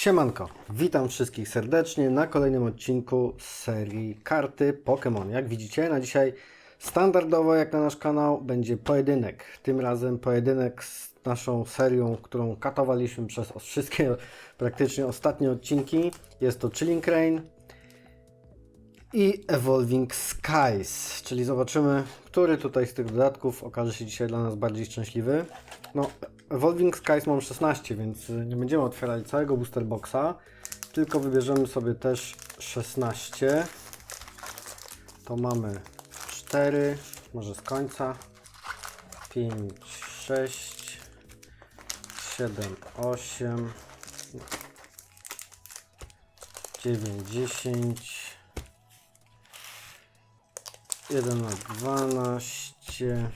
Siemanko, witam wszystkich serdecznie na kolejnym odcinku serii karty Pokémon. Jak widzicie, na dzisiaj standardowo jak na nasz kanał będzie pojedynek. Tym razem pojedynek z naszą serią, którą katowaliśmy przez wszystkie praktycznie ostatnie odcinki. Jest to Chilling Rain i Evolving Skies, czyli zobaczymy, który tutaj z tych dodatków okaże się dzisiaj dla nas bardziej szczęśliwy. No, Evolving Skies mam 16, więc nie będziemy otwierali całego booster boxa, tylko wybierzemy sobie też 16. To mamy 4, może z końca, 5, 6, 7, 8, 9, 10, 1 na 12,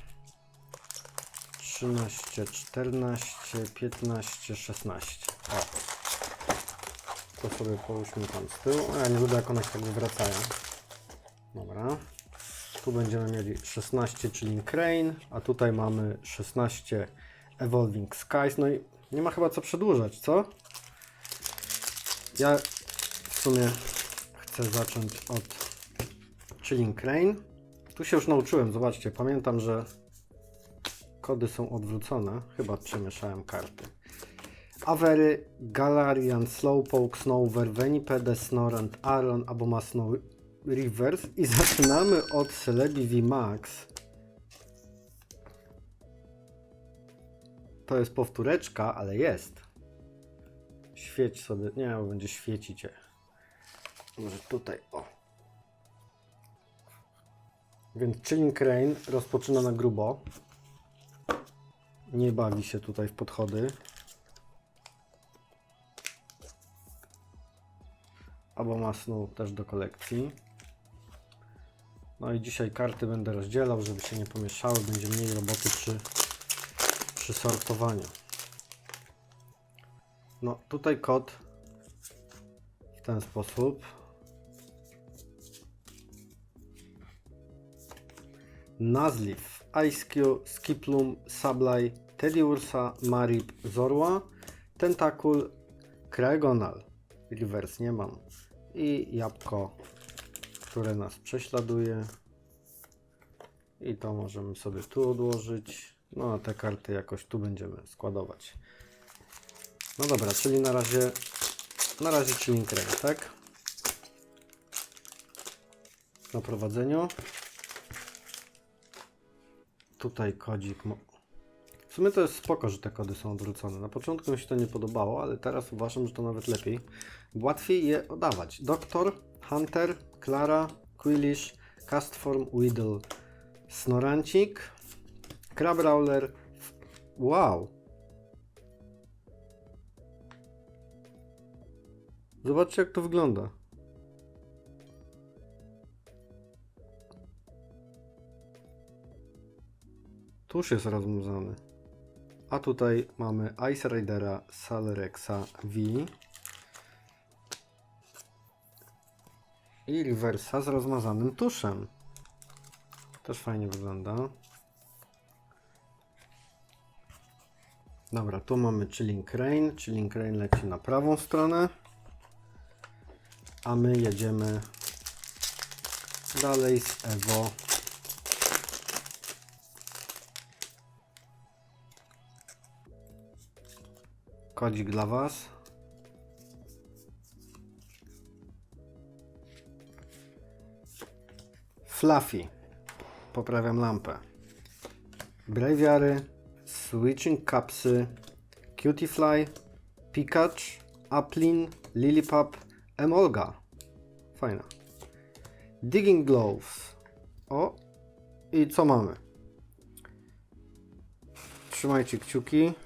13, 14, 15, 16. O. To sobie połóżmy tam z tyłu. A ja nie lubię jak one tak wracają. Dobra. Tu będziemy mieli 16, czyli Crane, a tutaj mamy 16 Evolving Skies. No i nie ma chyba co przedłużać, co? Ja w sumie chcę zacząć od Chilling Crane. Tu się już nauczyłem, zobaczcie, pamiętam, że kody są odwrócone. Chyba przemieszałem karty. Avery, Galarian, Slowpoke, Snover, Venipede, Snorant, Aron, Abomasnow, Reverse i zaczynamy od Celebi Max. To jest powtóreczka, ale jest. Świeć sobie, nie, bo będzie świecicie. Może tutaj, o. Więc Chilling Rain rozpoczyna na grubo. Nie bawi się tutaj w podchody. Albo masną też do kolekcji. No i dzisiaj karty będę rozdzielał, żeby się nie pomieszały. Będzie mniej roboty przy, przy sortowaniu. No tutaj kod w ten sposób. Nazliv, IceQ, Skiplum, Sableye, Teddiursa, Marip, Zorua, Tentacool, Kragonal, Reverse nie mam. I jabłko, które nas prześladuje. I to możemy sobie tu odłożyć, no a te karty jakoś tu będziemy składować. No dobra, czyli na razie na razie chilling tak? Na prowadzeniu tutaj kodzik. W sumie to jest spoko, że te kody są odwrócone. Na początku mi się to nie podobało, ale teraz uważam, że to nawet lepiej. Łatwiej je oddawać. Doktor, Hunter, Clara, Quillish, Castform, Weedle, Snorancik, Crabrawler. F- Wow! Zobaczcie jak to wygląda. Tuż jest rozmazany. A tutaj mamy Ice Ridera Salerexa V i Reversa z rozmazanym tuszem. Też fajnie wygląda. Dobra, tu mamy Chilling Rain. Chilling Rain leci na prawą stronę. A my jedziemy dalej z Evo. Kodzik dla Was. Fluffy. Poprawiam lampę. Braviary, Switching Capsy, Cutiefly, Pikachu, Uplin, Lillipup, Emolga. Fajna. Digging Gloves. O! I co mamy? Trzymajcie kciuki.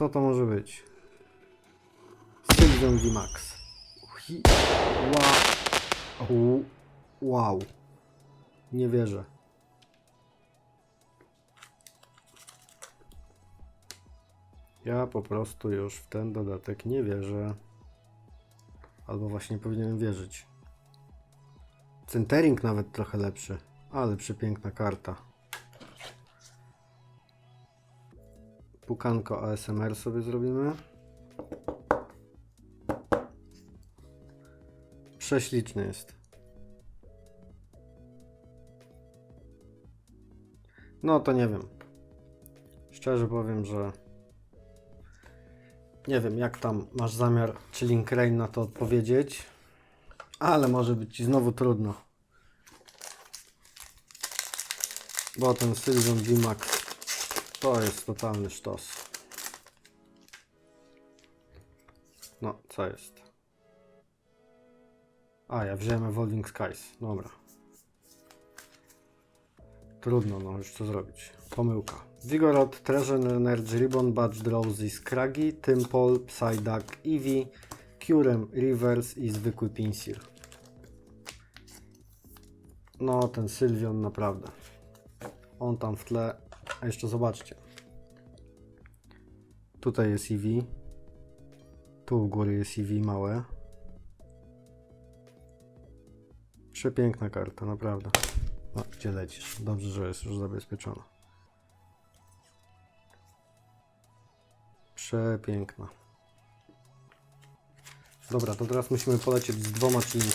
Co to może być? Sylvian VMAX. Hi- Wow. Wow. Nie wierzę. Ja po prostu już w ten dodatek nie wierzę. Albo właśnie powinienem wierzyć. Centering nawet trochę lepszy. Ale przepiękna karta. pukanko ASMR sobie zrobimy. Prześliczny jest. No to nie wiem. Szczerze powiem, że nie wiem, jak tam masz zamiar, czy Link Rain na to odpowiedzieć, ale może być ci znowu trudno. Bo ten Sylvan D-Max to jest totalny sztos. No, co jest? A, ja wziąłem Evolving Skies. Dobra. Trudno, no już co zrobić. Pomyłka. Vigorot, Treasure Energy, Ribbon Badge, Drowsy, Scraggy, Tympol, Psyduck, Eevee, Curem, Reverse i zwykły Pinsir. No, ten Sylvion naprawdę. On tam w tle. A jeszcze zobaczcie. Tutaj jest Eevee. Tu u góry jest Eevee małe. Przepiękna karta, naprawdę. No, gdzie lecisz? Dobrze, że jest już zabezpieczona. Przepiękna. Dobra, to teraz musimy polecieć z dwoma Chilling.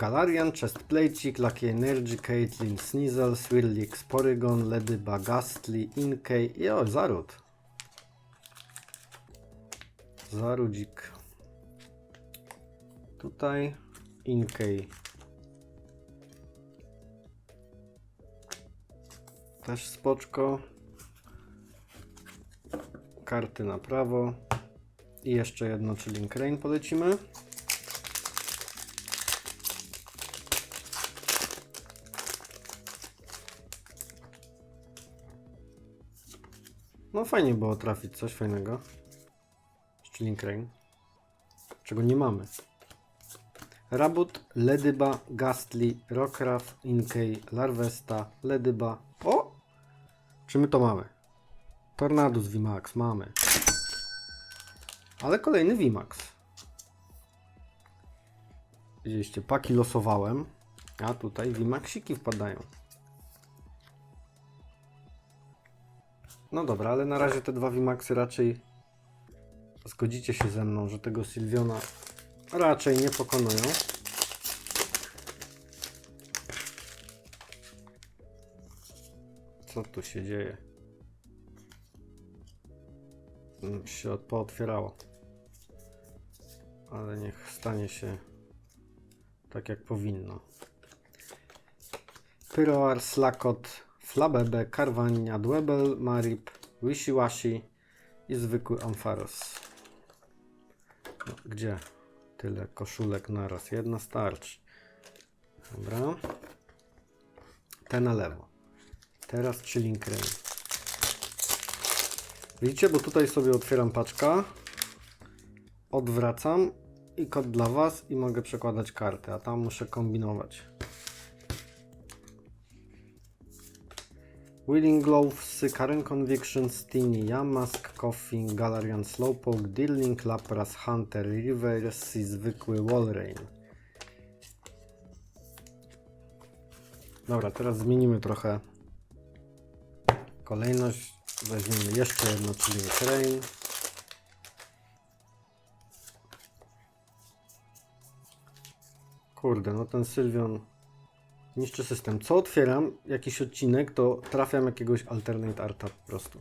Galarian, Chestplate, Lucky Energy, Caitlyn, Sneasel, Swirlix, Porygon, Ledyba, Gastly, Inkay i o, Zarud. Zarudzik. Tutaj Inkay. Też spoczko. Karty na prawo. I jeszcze jedno, czyli Crane polecimy. Fajnie było trafić coś fajnego. Chilling Rain. Czego nie mamy. Rabut, Ledyba, Gastly, Rockruff, Inkay, Larvesta, Ledyba. O! Czy my to mamy? Tornadus VMAX mamy. Ale kolejny VMAX. Widzieliście, paki losowałem, a tutaj VMAXiki wpadają. No dobra, ale na razie te dwa VMAXy raczej zgodzicie się ze mną, że tego Sylwiona raczej nie pokonują. Co tu się dzieje? Mm, Się pootwierało. Ale niech stanie się tak jak powinno. Pyroar, Slakot, Flabebe, Carvania, Dwebel, Marip, Wishiwashi i zwykły Ampharos. No, gdzie? Tyle koszulek naraz. Jedna starczy. Dobra. Te na lewo. Teraz Chilling Rain. Widzicie, bo tutaj sobie otwieram paczka. Odwracam i kod dla Was i mogę przekładać kartę, a tam muszę kombinować. Willing Gloves, Karen Conviction, Stiny, Yamask, Coffin, Galarian Slowpoke, Dealing, Lapras, Hunter, Reverse i zwykły Walrein. Dobra, teraz zmienimy trochę kolejność. Weźmiemy jeszcze jedno, czyli Rain. Kurde, no ten Sylwion niszczy system. Co otwieram jakiś odcinek, to trafiam jakiegoś alternate arta po prostu.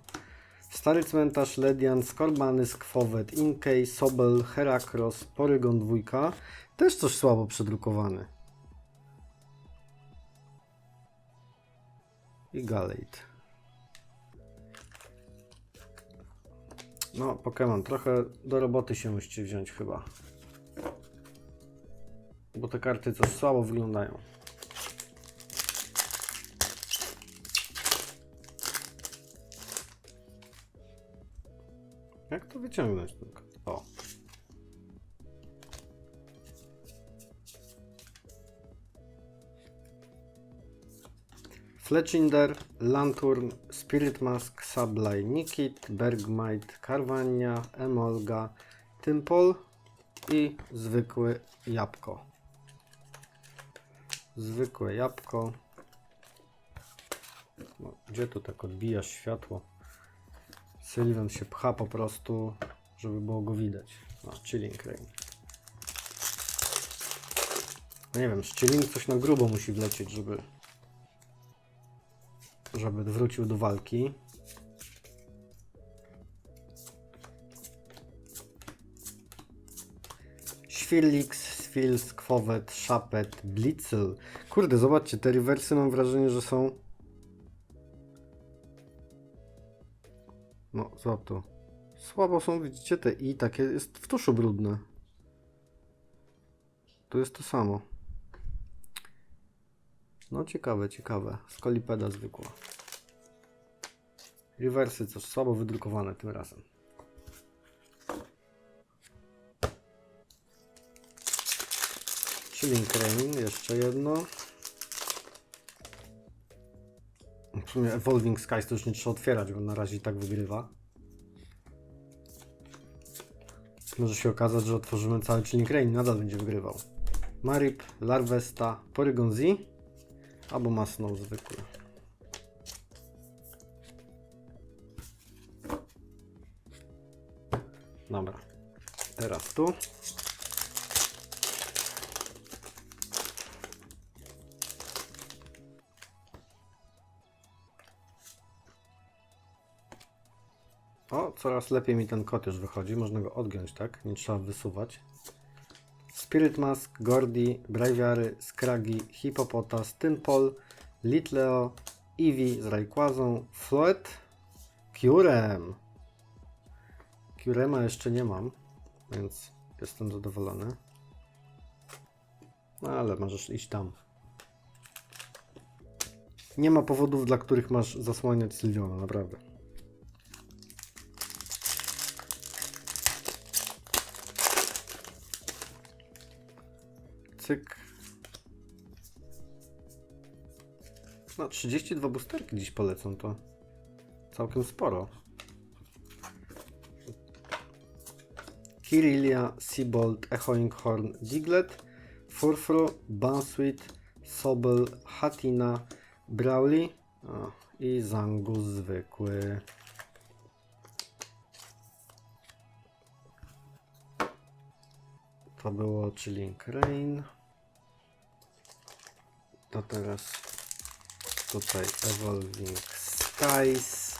Stary cmentarz, Ledian, Skorbany, Skwowet, Inkay, Sobel, Heracross, Porygon 2. Też coś słabo przedrukowany. I Galate. No, Pokémon, trochę do roboty się musicie wziąć chyba. Bo te karty coś słabo wyglądają. To wyciągnąć tylko? O. Fletchinder, Lanturn, Spirit Mask, Sableye, Nikit, Bergmite, Carvania, Emolga, Tympol i zwykłe jabłko. Zwykłe jabłko. No, gdzie tu tak odbija światło? Sylwian się pcha po prostu, żeby było go widać. A, chilling rain. No nie wiem, chilling coś na grubo musi wlecieć, żeby żeby wrócił do walki. Świrlix, Sfil, Skwowet, Szapet, Blitzel. Kurde, zobaczcie, te rewersy mam wrażenie, że są... No, złap tu. Słabo są, widzicie, te i takie jest w tuszu brudne. Tu jest to samo. No ciekawe, ciekawe. Skolipeda zwykła. Rewersy coś słabo wydrukowane tym razem. Chilling Rain, jeszcze jedno. W sumie Evolving Skies to już nie trzeba otwierać, bo na razie i tak wygrywa. Może się okazać, że otworzymy cały Chilling Rain nadal będzie wygrywał. Marip, Larvesta, Porygon Z albo Masną zwykły. Dobra, teraz tu. O, coraz lepiej mi ten kot już wychodzi. Można go odgiąć, tak? Nie trzeba wysuwać. Spirit Mask, Gordy, Braviary, Scraggy, Hippopotas, Tynpol, Litleo, Eevee z Rayquazą, Floet, Curem. Curema jeszcze nie mam, więc jestem zadowolony. No ale możesz iść tam. Nie ma powodów, dla których masz zasłaniać Sylwiona, naprawdę. Cyk. No, 32 boosterki dziś polecą, to całkiem sporo. Kirilia, Seabolt, Echoing Horn, Diglett, Furfru, Bansweet, Sobel, Hatina, Brawly o, i Zangus zwykły. To było Chilling Rain. To teraz tutaj Evolving Skies.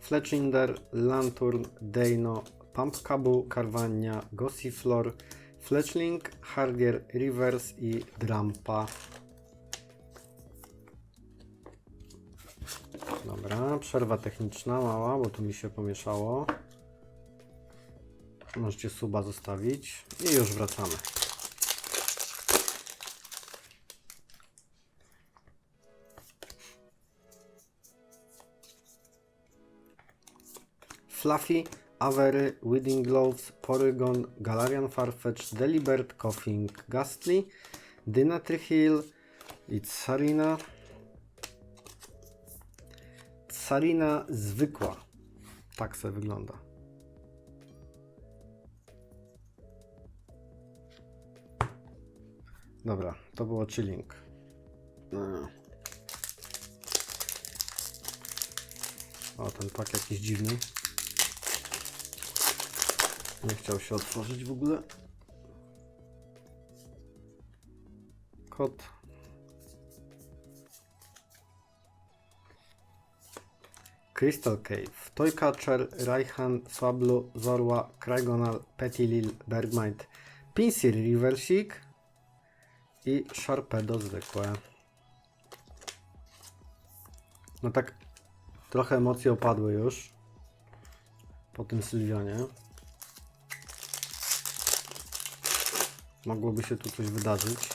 Fletchinder, Lanturn, Deino, Pumpkabu, Carvania, Gossiflor, Fletchling, Hardier, Rivers i Drampa. Przerwa techniczna mała, bo tu mi się pomieszało. Możecie suba zostawić i już wracamy. Fluffy, Avery, Wedding Gloves, Porygon, Galarian Farfetch, Delibert, Coughing, Ghastly, Dynatry Hill Tsarina zwykła. Tak sobie wygląda. Dobra, to było chilling. O, ten pak jakiś dziwny. Nie chciał się otworzyć w ogóle. Kot. Crystal Cave, Toycatcher, Raihan, Swablu, Zorua, Krygonal, Petilil, Bergmite, Pinsir Riversick i Sharpedo zwykłe. No tak trochę emocje opadły już po tym Sylwionie. Mogłoby się tu coś wydarzyć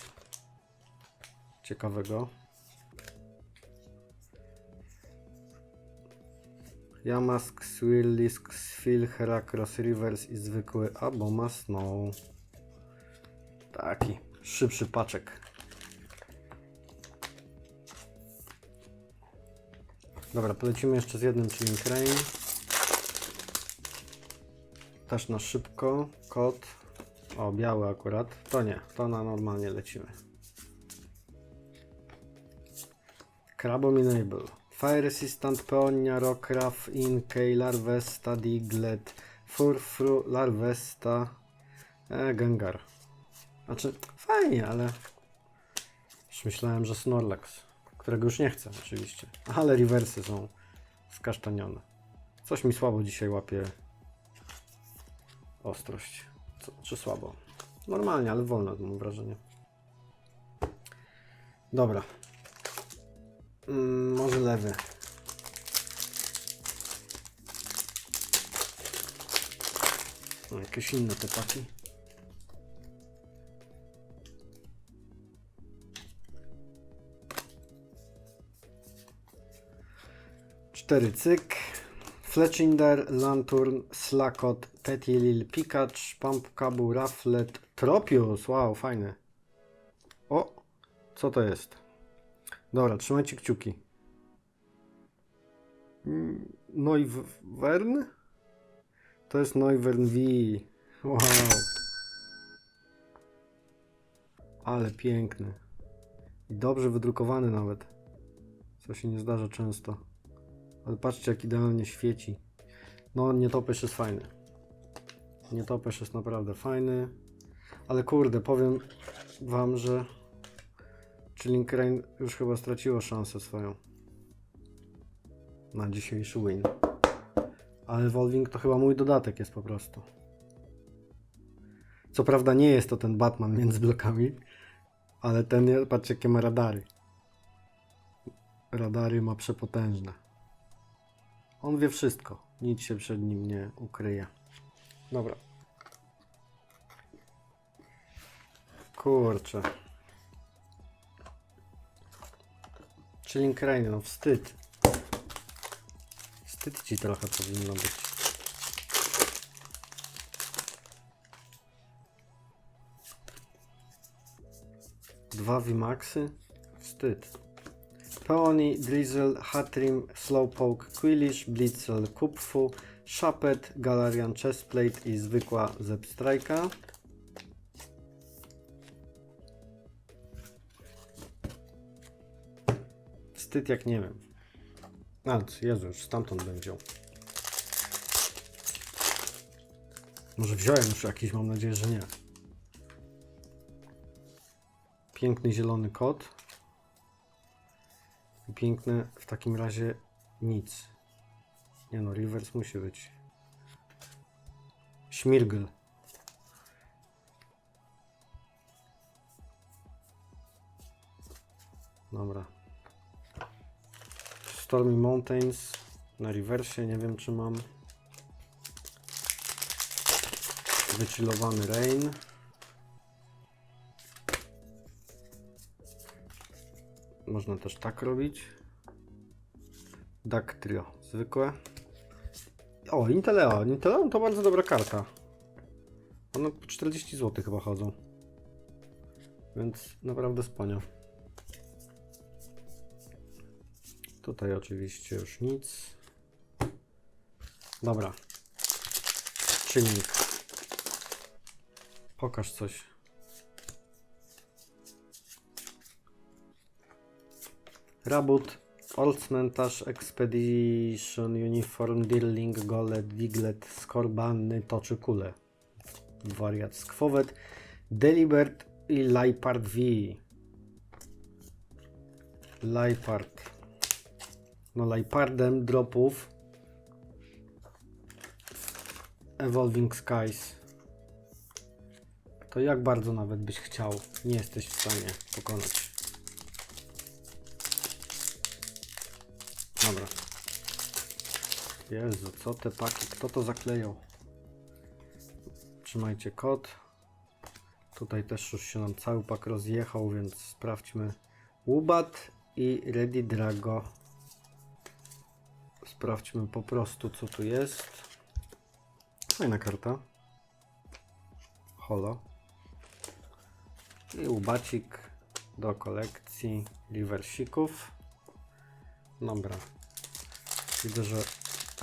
ciekawego. Yamask, Swirlisk, Sfil, Heracross, Rivers i zwykły Aboma Snow. Taki szybszy paczek. Dobra, polecimy jeszcze z jednym, czyli Crane. Też na szybko. Kod. O, biały akurat. To nie, to na normalnie lecimy. Crabom Enable. Fire Resistant, Peonia, Rockraft, Inkey, Larvesta, Diglett, Furfru, Larvesta, e, Gengar. Znaczy, fajnie, ale już myślałem, że Snorlax, którego już nie chcę oczywiście, ale rewersy są skasztanione. Coś mi słabo dzisiaj łapie ostrość. Co, czy słabo? Normalnie, ale wolno mam wrażenie. Dobra. Mm, może lewy. O, jakieś inne te paki. Cztery cyk. Fletchinder, Lanturn, Slakot, Petilil, Pikacz, Pumpkabu, Rafflet, Tropius. Wow, fajny. O, co to jest? Dobra, trzymajcie kciuki. Mm, Noivern? To jest Noivern V. Wow. Ale piękny. I dobrze wydrukowany nawet. Co się nie zdarza często. Ale patrzcie jak idealnie świeci. No nietoperz jest fajny. Nietoperz jest naprawdę fajny. Ale kurde, powiem wam, że Chilling już chyba straciło szansę swoją na dzisiejszy win. Ale Evolving to chyba mój dodatek jest po prostu. Co prawda nie jest to ten Batman między blokami, ale ten, patrzcie jakie ma radary. Radary ma przepotężne. On wie wszystko. Nic się przed nim nie ukryje. Dobra. Kurczę. Chilling Rain, no wstyd. Wstyd ci trochę powinno być. Dwa VMAXy? Wstyd. Peony, Drizzle, Hatrim, Slowpoke, Quillish, Blitzel, Kupfu, Shapet, Galarian Chestplate i zwykła Zepstrajka. Wstyd jak nie wiem. A, Jezu, już stamtąd bym wziął. Może wziąłem już jakiś, mam nadzieję, że nie. Piękny zielony kot. I piękne w takim razie nic. Nie no, reverse musi być. Śmirgl. Dobra. Stormy Mountains na rewersie, nie wiem czy mam. Wychillowany Rain. Można też tak robić. Dactrio, zwykłe. O, Inteleo. Inteleo to bardzo dobra karta. One po 40 zł chyba chodzą. Więc naprawdę spania. Tutaj oczywiście już nic. Dobra. Czynnik. Pokaż coś. Rabut, Old Cmentarz, Expedition, Uniform, Dirling, Golet, Diglet, Skorbanny, Toczy Kule. Wariat Skwowet, Delibert i Lipard V. Lipard. No Lipardem dropów. Evolving Skies. To jak bardzo nawet byś chciał, nie jesteś w stanie pokonać. Dobra. Jezu, co te paki? Kto to zaklejał? Trzymajcie kod. Tutaj też już się nam cały pak rozjechał, więc sprawdźmy. Łubat i Ready Drago. Sprawdźmy po prostu co tu jest. Fajna karta. Holo. I łubacik do kolekcji reversików. Dobra. Widzę, że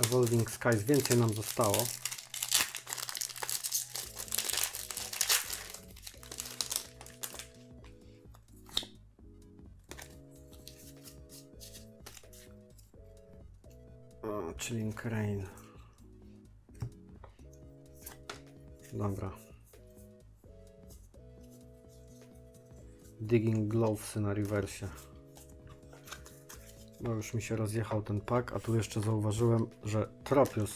Evolving Skies więcej nam zostało. Rain. Dobra. Digging Glovesy na rewersie. No już mi się rozjechał ten pak, a tu jeszcze zauważyłem, że Tropius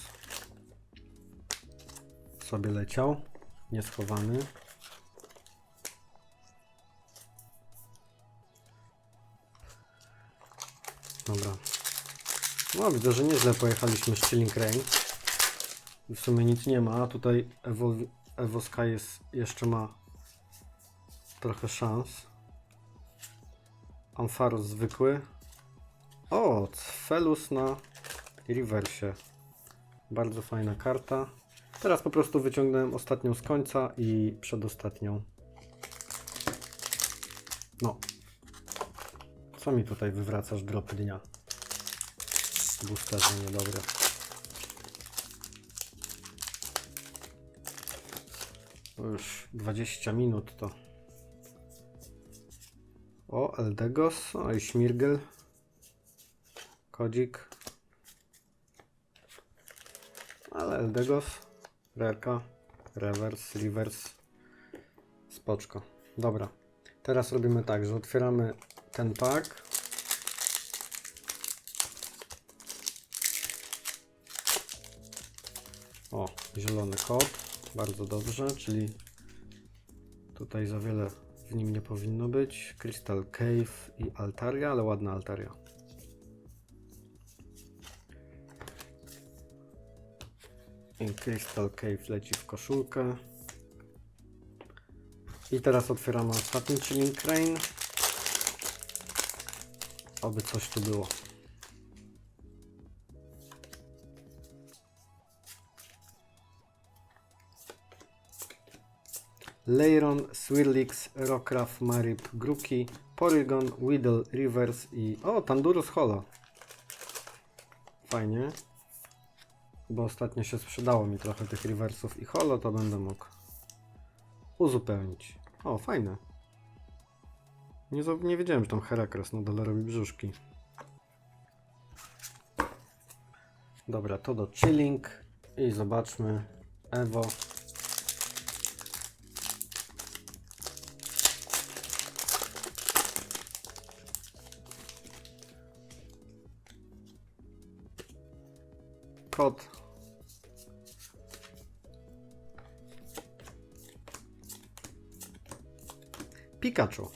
sobie leciał, nieschowany. Dobra. No widzę, że nieźle pojechaliśmy z Chilling Rain. W sumie nic nie ma, tutaj Evo, Evo Sky jest, jeszcze ma trochę szans. Ampharos zwykły. O, Felus na rewersie. Bardzo fajna karta. Teraz po prostu wyciągnąłem ostatnią z końca i przedostatnią. No. Co mi tutaj wywracasz drop dnia? Boosterze niedobre. To już 20 minut to. O, Eldegos, o i Śmirgel. Kodzik. Ale Eldegos, Rerka, Reverse, Reverse. Spoczko. Dobra. Teraz robimy tak, że otwieramy ten pak. O, zielony kod. Bardzo dobrze, czyli tutaj za wiele w nim nie powinno być. Crystal Cave i Altaria, ale ładna Altaria. I Crystal Cave leci w koszulkę. I teraz otwieramy ostatni Chilling Crane. Oby coś tu było. Leiron, Swirlix, Rockraft, Marip, Gruki, Porygon, Whittle, Rivers i... O, Tandurus Holo. Fajnie. Bo ostatnio się sprzedało mi trochę tych Riversów i Holo, to będę mógł uzupełnić. O, fajne. Nie, nie wiedziałem, że tam Herakles na dole robi brzuszki. Dobra, to do chilling i zobaczmy Evo. Kod. Pikachu.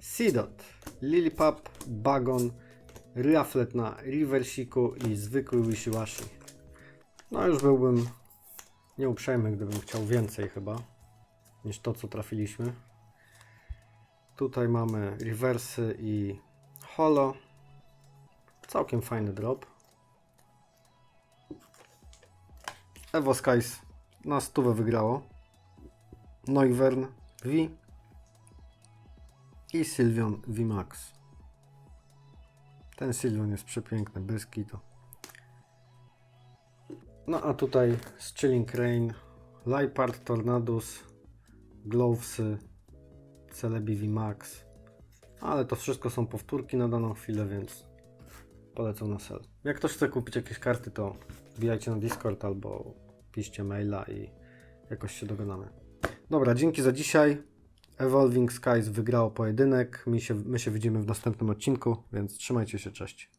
Seedot. Lilipap. Bagon. Riaflet na Riversiku i zwykły Wishiwashi. No już byłbym nieuprzejmy, gdybym chciał więcej chyba niż to, co trafiliśmy. Tutaj mamy rewersy i holo. Całkiem fajny drop. Evo Skies na stówę wygrało. Noivern V i Sylvion V Max. Ten Sylvion jest przepiękny, bez kitu. No a tutaj z Chilling Rain, Lipard, Tornadus, Glovesy, Celebi V Max. Ale to wszystko są powtórki na daną chwilę, więc polecam na sel. Jak ktoś chce kupić jakieś karty, to wbijajcie na Discord albo piszcie maila i jakoś się dogadamy. Dobra, dzięki za dzisiaj. Evolving Skies wygrało pojedynek. My się, my się widzimy w następnym odcinku, więc trzymajcie się, cześć.